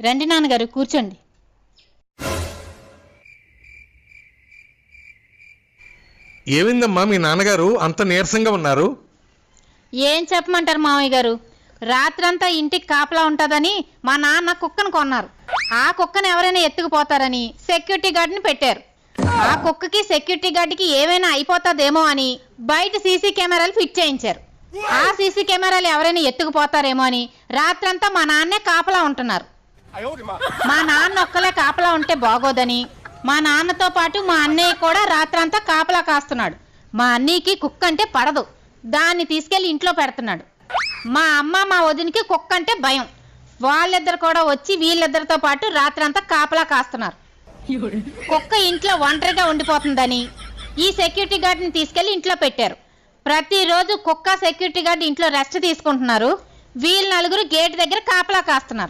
రండి నాన్నగారు కూర్చోండి. ఏమైందమ్మా మీ నాన్నగారు? అంత నీరసంగా ఉన్నారు. ఏం చెప్పమంటారు మామయ్య గారు? రాత్రంతా ఇంటికి కాపలా ఉంటుందని మా నాన్న కుక్కను కొన్నారు. ఆ కుక్కను ఎవరైనా ఎత్తుకుపోతారని సెక్యూరిటీ గార్డ్ని పెట్టారు. ఆ కుక్కకి సెక్యూరిటీ గార్డ్కి ఏమైనా అయిపోతుందేమో అని బయట సీసీ కెమెరాలు ఫిట్ చేయించారు. ఆ సీసీ కెమెరాలు ఎవరైనా ఎత్తుకుపోతారేమో అని రాత్రంతా మా నాన్నే కాపలా ఉంటున్నారు. మా నాన్న ఒక్కలే కాపలా ఉంటే బాగోదని. మా నాన్నతో పాటు మా అన్నయ్య కూడా రాత్రంతా కాపలా కాస్తున్నాడు. మా అన్నయ్యకి కుక్క అంటే పడదు. దాన్ని తీసుకెళ్ళి ఇంట్లో పెడుతున్నాడు. మా అమ్మ మా వదినికి కుక్క అంటే భయం. వాళ్ళిద్దరు కూడా వచ్చి వీళ్ళిద్దరితో పాటు రాత్రంతా కాపలా కాస్తున్నారు. కుక్క ఇంట్లో ఒంటరిగా ఉండిపోతుందని ఈ సెక్యూరిటీ గార్డ్ని తీసుకెళ్ళి ఇంట్లో పెట్టారు. ప్రతిరోజు కుక్క సెక్యూరిటీ గార్డ్ ఇంట్లో రెస్ట్ తీసుకుంటున్నారు. వీళ్ళు నలుగురు గేట్ దగ్గర కాపలా కాస్తున్నారు.